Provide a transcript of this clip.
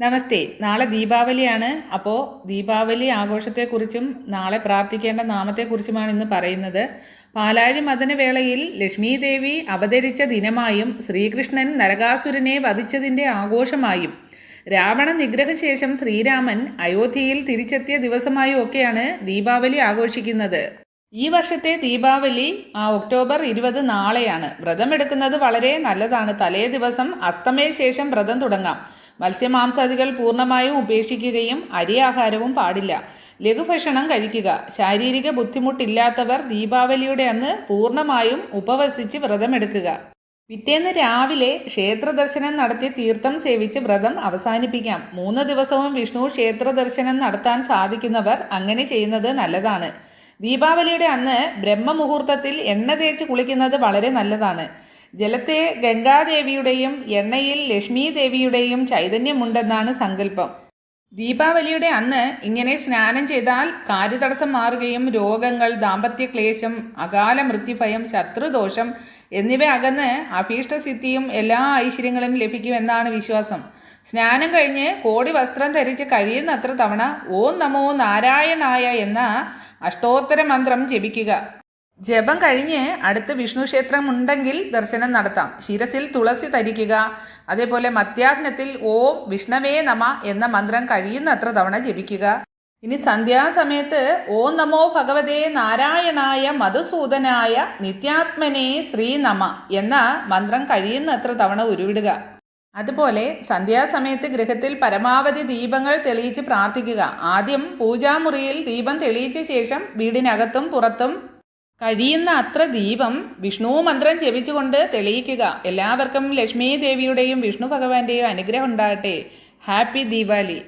നമസ്തേ. നാളെ ദീപാവലിയാണ്. അപ്പോൾ ദീപാവലി ആഘോഷത്തെക്കുറിച്ചും നാളെ പ്രാർത്ഥിക്കേണ്ട നാമത്തെക്കുറിച്ചുമാണ് ഇന്ന് പറയുന്നത്. പാലാഴി മദനവേളയിൽ ലക്ഷ്മി ദേവി അവതരിച്ച ദിനമായും ശ്രീകൃഷ്ണൻ നരകാസുരനെ വധിച്ചതിന്റെ ആഘോഷമായും രാവണ നിഗ്രഹശേഷം ശ്രീരാമൻ അയോധ്യയിൽ തിരിച്ചെത്തിയ ദിവസമായും ഒക്കെയാണ് ദീപാവലി ആഘോഷിക്കുന്നത്. ഈ വർഷത്തെ ദീപാവലി ആ ഒക്ടോബർ ഇരുപത് നാളെയാണ്. വ്രതമെടുക്കുന്നത് വളരെ നല്ലതാണ്. തലേ ദിവസം അസ്തമയ ശേഷം വ്രതം തുടങ്ങാം. മത്സ്യമാംസാദികൾ പൂർണമായും ഉപേക്ഷിക്കുകയും അരി ആഹാരവും പാടില്ല. ലഘുഭക്ഷണം കഴിക്കുക. ശാരീരിക ബുദ്ധിമുട്ടില്ലാത്തവർ ദീപാവലിയുടെ അന്ന് പൂർണമായും ഉപവസിച്ച് വ്രതമെടുക്കുക. പിറ്റേന്ന് രാവിലെ ക്ഷേത്ര ദർശനം നടത്തി തീർത്ഥം സേവിച്ച് വ്രതം അവസാനിപ്പിക്കാം. മൂന്ന് ദിവസവും വിഷ്ണു ക്ഷേത്ര ദർശനം നടത്താൻ സാധിക്കുന്നവർ അങ്ങനെ ചെയ്യുന്നത് നല്ലതാണ്. ദീപാവലിയുടെ അന്ന് ബ്രഹ്മമുഹൂർത്തത്തിൽ എണ്ണ തേച്ച് കുളിക്കുന്നത് വളരെ നല്ലതാണ്. ജലത്തെ ഗംഗാദേവിയുടെയും എണ്ണയിൽ ലക്ഷ്മി ദേവിയുടെയും ചൈതന്യമുണ്ടെന്നാണ് സങ്കല്പം. ദീപാവലിയുടെ അന്ന് ഇങ്ങനെ സ്നാനം ചെയ്താൽ കാര്യതടസ്സം മാറുകയും രോഗങ്ങൾ ദാമ്പത്യ ക്ലേശം അകാല മൃത്യുഭയം ശത്രുദോഷം എന്നിവ അകന്ന് അഭീഷ്ടസിദ്ധിയും എല്ലാ ഐശ്വര്യങ്ങളും ലഭിക്കുമെന്നാണ് വിശ്വാസം. സ്നാനം കഴിഞ്ഞ് കോടി വസ്ത്രം ധരിച്ച് കഴിയുന്നത്ര തവണ ഓം നമോ നാരായണായ എന്ന അഷ്ടോത്തര മന്ത്രം ജപിക്കുക. ജപം കഴിഞ്ഞ് അടുത്ത് വിഷ്ണു ക്ഷേത്രം ഉണ്ടെങ്കിൽ ദർശനം നടത്താം. ശിരസിൽ തുളസി ധരിക്കുക അതേപോലെ മത്യാഹ്നത്തിൽ ഓം വിഷ്ണവേ നമ എന്ന മന്ത്രം കഴിയുന്നത്ര തവണ ജപിക്കുക. ഇനി സന്ധ്യാസമയത്ത് ഓം നമോ ഭഗവതേ നാരായണായ മധുസൂദനായ നിത്യാത്മനേ ശ്രീ നമ എന്ന മന്ത്രം കഴിയുന്നത്ര തവണ ഉരുവിടുക. അതുപോലെ സന്ധ്യാസമയത്ത് ഗൃഹത്തിൽ പരമാവധി ദീപങ്ങൾ തെളിയിച്ച് പ്രാർത്ഥിക്കുക. ആദ്യം പൂജാമുറിയിൽ ദീപം തെളിയിച്ച ശേഷം വീടിനകത്തും പുറത്തും കഴിയുന്ന അത്ര ദീപം വിഷ്ണു മന്ത്രം ജപിച്ചുകൊണ്ട് തെളിയിക്കുക. എല്ലാവർക്കും ലക്ഷ്മി ദേവിയുടെയും വിഷ്ണു ഭഗവാന്റെയും അനുഗ്രഹം ഉണ്ടാകട്ടെ. ഹാപ്പി ദീപാവലി.